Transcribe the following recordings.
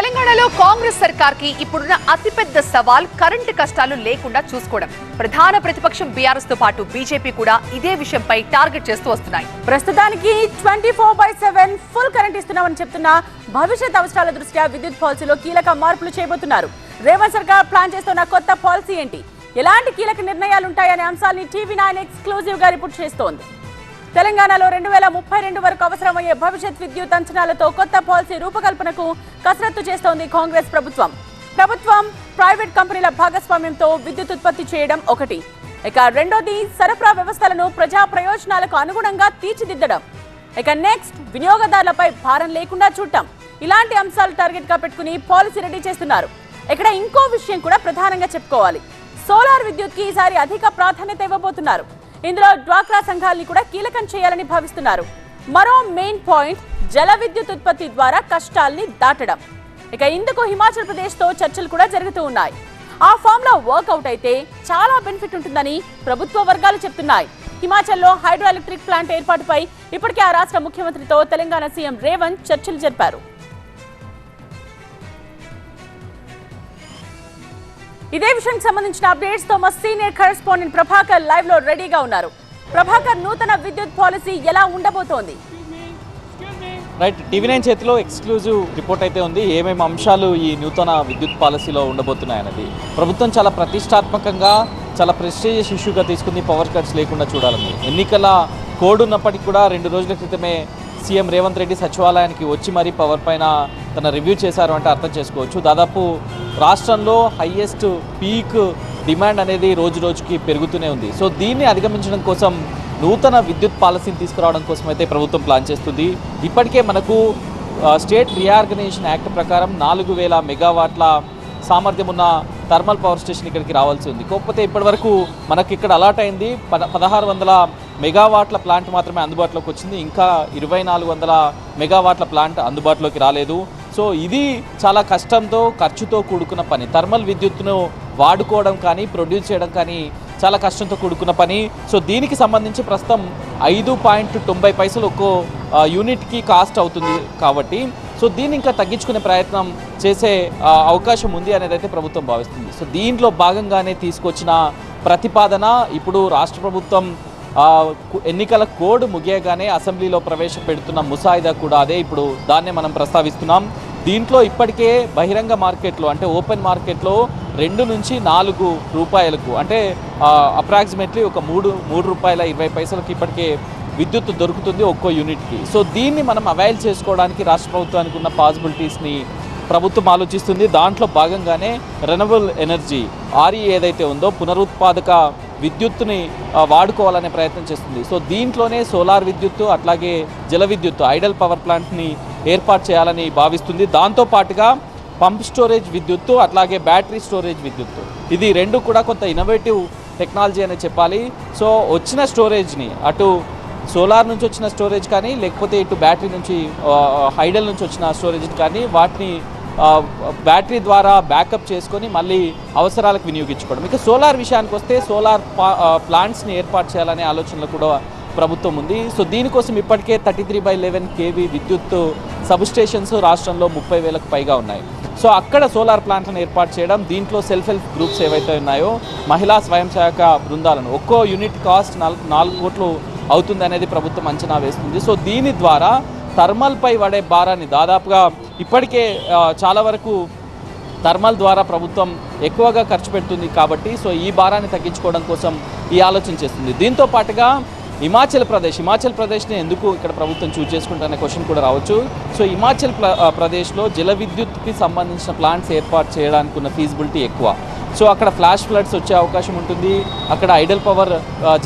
తెలంగాణలో కాంగ్రెస్ సర్కార్కి ఇప్పుడున్న అతిపెద్ద సవాల్ కరెంటు కష్టాలు లేకుండా చూసుకోవడం. ప్రధాన ప్రతిపక్షం బీఆర్ఎస్తో పాటు బీజేపీ కూడా ఇదే విషయంపై టార్గెట్ చేస్తూ వస్తున్నాయి. ప్రస్తుతానికి twenty four by seven full current ఇస్తున్నామని చెప్తున్న భవిష్యత్ అవసరాల దృష్ట్యా విద్యుత్ పాలసీలో కీలక మార్పులు చేయబోతున్నారు రేవంత్ సర్కార్ ప్లాన్ చేస్తున్న కొత్త పాలసీ ఏంటి? ఎలాంటి కీలక నిర్ణయాలు ఉంటాయనే అంశాన్ని టీవీ నైన్ ఎక్స్క్లూజివ్గా రిపోర్ట్ చేస్తోంది. తెలంగాణలో రెండు వేల ముప్పై రెండు వరకు అవసరమయ్యే భవిష్యత్ విద్యుత్ అంచనాలతో కొత్త పాలసీ రూపకల్పనకు కసరత్తు చేస్తోంది కాంగ్రెస్ ప్రభుత్వం. ప్రభుత్వం ప్రైవేట్ కంపెనీల భాగస్వామ్యంతో విద్యుత్ ఉత్పత్తి చేయడం ఒకటి. ఇక రెండోది సరఫరా వ్యవస్థలను ప్రజా ప్రయోజనాలకు అనుగుణంగా తీర్చిదిద్దడం. ఇక నెక్స్ట్ వినియోగదారులపై భారం లేకుండా చూడటం. ఇలాంటి అంశాలు టార్గెట్గా పెట్టుకుని పాలసీ రెడీ చేస్తున్నారు. ఇక్కడ ఇంకో విషయం కూడా ప్రధానంగా చెప్పుకోవాలి. సోలార్ విద్యుత్కి ఈసారి అధిక ప్రాధాన్యత ఇవ్వబోతున్నారు. ఇందులో డ్వాక్రా సంఘాలని కూడా కీలకం చేయాలని భావిస్తున్నారు. మరో మెయిన్ పాయింట్ జల విద్యుత్ ఉత్పత్తి ద్వారా కష్టాల్ని దాటడం. ఇక ఇందుకు హిమాచల్ ప్రదేశ్తో చర్చలు కూడా జరుగుతూ ఉన్నాయి. ఆ ఫామ్లో వర్కౌట్ అయితే చాలా బెనిఫిట్ ఉంటుందని ప్రభుత్వ వర్గాలు చెప్తున్నాయి. హిమాచల్లో హైడ్రో ఎలక్ట్రిక్ ప్లాంట్ ఏర్పాటుపై ఇప్పటికే ఆ రాష్ట్ర ముఖ్యమంత్రితో తెలంగాణ సీఎం రేవంత్ చర్చలు జరిపారు. ఇదే విషయానికి సంబంధించిన అప్డేట్స్తో మా సీనియర్ కరెస్పాండెంట్ ప్రభాకర్ లైవ్లో రెడీగా ఉన్నారు. ప్రభాకర్ నూతన విద్యుత్ పాలసీ ఎలా ఉండబోతోంది? రైట్ టీవీ నైన్ చేతిలో ఎక్స్క్లూజివ్ రిపోర్ట్ అయితే ఉంది. ఏమేమి అంశాలు ఈ నూతన విద్యుత్ పాలసీలో ఉండబోతున్నాయన్నది? ప్రభుత్వం చాలా ప్రతిష్టాత్మకంగా చాలా ప్రెస్టీజియస్ ఇష్యూగా తీసుకుంది. పవర్ కట్స్ లేకుండా చూడాలని. ఎన్నికల కోడ్ ఉన్నప్పటికీ కూడా రెండు రోజుల క్రితమే సీఎం రేవంత్ రెడ్డి సచివాలయానికి వచ్చి మరీ పవర్ పైన తన రివ్యూ చేశారు అంటే అర్థం చేసుకోవచ్చు. దాదాపు రాష్ట్రంలో హయ్యెస్ట్ పీక్ డిమాండ్ అనేది రోజు రోజుకి పెరుగుతూనే ఉంది. సో దీన్ని అధిగమించడం కోసం నూతన విద్యుత్ పాలసీని తీసుకురావడం కోసం అయితే ప్రభుత్వం ప్లాన్ చేస్తుంది. ఇప్పటికే మనకు స్టేట్ రీఆర్గనైజేషన్ యాక్ట్ ప్రకారం నాలుగు వేల మెగావాట్ల సామర్థ్యం ఉన్న థర్మల్ పవర్ స్టేషన్ ఇక్కడికి రావాల్సి ఉంది. కాకపోతే ఇప్పటివరకు మనకి ఇక్కడ అలాట్ అయింది. పద పదహారు వందల మెగావాట్ల ప్లాంట్ మాత్రమే అందుబాటులోకి వచ్చింది. ఇంకా ఇరవై నాలుగు వందల మెగావాట్ల ప్లాంట్ అందుబాటులోకి రాలేదు. సో ఇది చాలా కష్టంతో ఖర్చుతో కూడుకున్న పని. థర్మల్ విద్యుత్ను వాడుకోవడం కానీ ప్రొడ్యూస్ చేయడం కానీ చాలా కష్టంతో కూడుకున్న పని. సో దీనికి సంబంధించి ప్రస్తుతం ఐదు పాయింట్ తొంభై పైసలు ఒక్కో యూనిట్కి కాస్ట్ అవుతుంది కాబట్టి సో దీన్ని ఇంకా తగ్గించుకునే ప్రయత్నం చేసే అవకాశం ఉంది అనేది అయితే ప్రభుత్వం భావిస్తుంది. సో దీంట్లో భాగంగానే తీసుకొచ్చిన ప్రతిపాదన ఇప్పుడు రాష్ట్ర ప్రభుత్వం ఎన్నికల కోడ్ ముగియగానే అసెంబ్లీలో ప్రవేశపెడుతున్న ముసాయిదా కూడా అదే. ఇప్పుడు దాన్నే మనం ప్రస్తావిస్తున్నాం. దీంట్లో ఇప్పటికే బహిరంగ మార్కెట్లో అంటే ఓపెన్ మార్కెట్లో రెండు నుంచి నాలుగు రూపాయలకు అంటే అప్రాక్సిమేట్లీ ఒక మూడు మూడు రూపాయల ఇరవై పైసలకు ఇప్పటికే విద్యుత్ దొరుకుతుంది ఒక్కో యూనిట్కి. సో దీన్ని మనం అవైల్ చేసుకోవడానికి రాష్ట్ర ప్రభుత్వానికి ఉన్న పాసిబిలిటీస్ని ప్రభుత్వం ఆలోచిస్తుంది. దాంట్లో భాగంగానే రెనబుల్ ఎనర్జీ ఆర్ఈ ఏదైతే ఉందో పునరుత్పాదక విద్యుత్తుని వాడుకోవాలనే ప్రయత్నం చేస్తుంది. సో దీంట్లోనే సోలార్ విద్యుత్తు అట్లాగే జల విద్యుత్తు ఐడల్ పవర్ ప్లాంట్ని ఏర్పాటు చేయాలని భావిస్తుంది. దాంతో పాటుగా పంప్ స్టోరేజ్ విద్యుత్తు అట్లాగే బ్యాటరీ స్టోరేజ్ విద్యుత్తు. ఇది రెండు కూడా కొంత ఇన్నోవేటివ్ టెక్నాలజీ అనే చెప్పాలి. సో వచ్చిన స్టోరేజ్ని అటు సోలార్ నుంచి వచ్చిన స్టోరేజ్ కానీ లేకపోతే ఇటు బ్యాటరీ నుంచి హైడల్ నుంచి వచ్చిన స్టోరేజ్ కానీ వాటిని బ్యాటరీ ద్వారా బ్యాకప్ చేసుకొని మళ్ళీ అవసరాలకు వినియోగించుకోవడం. ఇక సోలార్ విషయానికి వస్తే సోలార్ ప్లాంట్స్ని ఏర్పాటు చేయాలనే ఆలోచనలు కూడా ప్రభుత్వం ఉంది. సో దీనికోసం ఇప్పటికే thirty three by eleven KV విద్యుత్ సబ్ స్టేషన్స్ రాష్ట్రంలో ముప్పై వేలకు పైగా ఉన్నాయి. సో అక్కడ సోలార్ ప్లాంట్లను ఏర్పాటు చేయడం దీంట్లో సెల్ఫ్ హెల్ప్ గ్రూప్స్ ఏవైతే ఉన్నాయో మహిళా స్వయం సహాయక బృందాలను ఒక్కో యూనిట్ కాస్ట్ నాలుగు నాలుగు కోట్లు అవుతుంది అనేది ప్రభుత్వం అంచనా వేస్తుంది. సో దీని ద్వారా థర్మల్పై పడే భారాన్ని దాదాపుగా ఇప్పటికే చాలా వరకు థర్మల్ ద్వారా ప్రభుత్వం ఎక్కువగా ఖర్చు పెడుతుంది కాబట్టి సో ఈ భారాన్ని తగ్గించుకోవడం కోసం ఈ ఆలోచన చేస్తుంది. దీంతో పాటుగా హిమాచల్ ప్రదేశ్ హిమాచల్ ప్రదేశ్ని ఎందుకు ఇక్కడ ప్రభుత్వం చూజ్ చేసుకుంటారనే క్వశ్చన్ కూడా రావచ్చు. సో హిమాచల్ ప్ర- ప్రదేశ్లో జల విద్యుత్కి సంబంధించిన ప్లాంట్స్ ఏర్పాటు చేయడానికి ఉన్న ఫీజిబిలిటీ ఎక్కువ. సో అక్కడ ఫ్లాష్ ఫ్లడ్స్ వచ్చే అవకాశం ఉంటుంది. అక్కడ ఐడల్ పవర్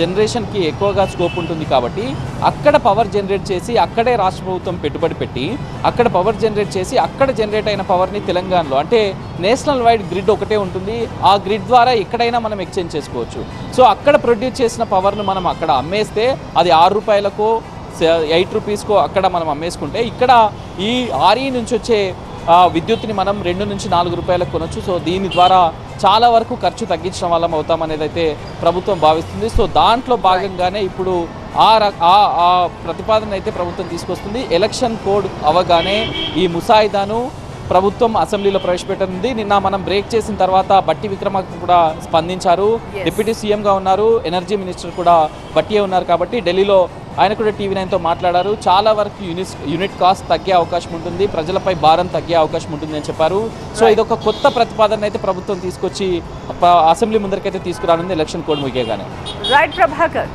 జనరేషన్కి ఎక్కువగా స్కోప్ ఉంటుంది కాబట్టి అక్కడ పవర్ జనరేట్ చేసి అక్కడే రాష్ట్ర ప్రభుత్వం పెట్టుబడి పెట్టి అక్కడ పవర్ జనరేట్ చేసి అక్కడ జనరేట్ అయిన పవర్ని తెలంగాణలో అంటే నేషనల్ వైడ్ గ్రిడ్ ఒకటే ఉంటుంది. ఆ గ్రిడ్ ద్వారా ఎక్కడైనా మనం ఎక్స్చేంజ్ చేసుకోవచ్చు. సో అక్కడ ప్రొడ్యూస్ చేసిన పవర్ను మనం అక్కడ అమ్మేస్తే అది ఆరు రూపాయలకు ఎయిట్ రూపీస్కో అక్కడ మనం అమ్మేసుకుంటే ఇక్కడ ఈ ఆర్ఈ నుంచి వచ్చే విద్యుత్ని మనం రెండు నుంచి నాలుగు రూపాయలకు కొనొచ్చు. సో దీని ద్వారా చాలా వరకు ఖర్చు తగ్గించడం వల్ల అవుతామనేది అయితే ప్రభుత్వం భావిస్తుంది. సో దాంట్లో భాగంగానే ఇప్పుడు ఆ ర- ఆ ఆ ప్రతిపాదన అయితే ప్రభుత్వం తీసుకొస్తుంది. ఎలక్షన్ కోడ్ అవగానే ఈ ముసాయిదాను ప్రభుత్వం అసెంబ్లీలో ప్రవేశపెట్టనుంది. నిన్న మనం బ్రేక్ చేసిన తర్వాత బట్టి విక్రమార్క కూడా స్పందించారు. డిప్యూటీ సీఎంగా ఉన్నారు. ఎనర్జీ మినిస్టర్ కూడా బట్టియే ఉన్నారు కాబట్టి ఢిల్లీలో ఆయన కూడా టీవీ నైన్తో మాట్లాడారు. చాలా వరకు యూనిట్ యూనిట్ కాస్ట్ తగ్గే అవకాశం ఉంటుంది. ప్రజలపై భారం తగ్గే అవకాశం ఉంటుంది అని చెప్పారు. సో ఇది ఒక కొత్త ప్రతిపాదన అయితే ప్రభుత్వం తీసుకొచ్చి అసెంబ్లీ ముందరికైతే తీసుకురానుంది ఎలక్షన్ కోడ్ ముగియగానే. రైట్ ప్రభాకర్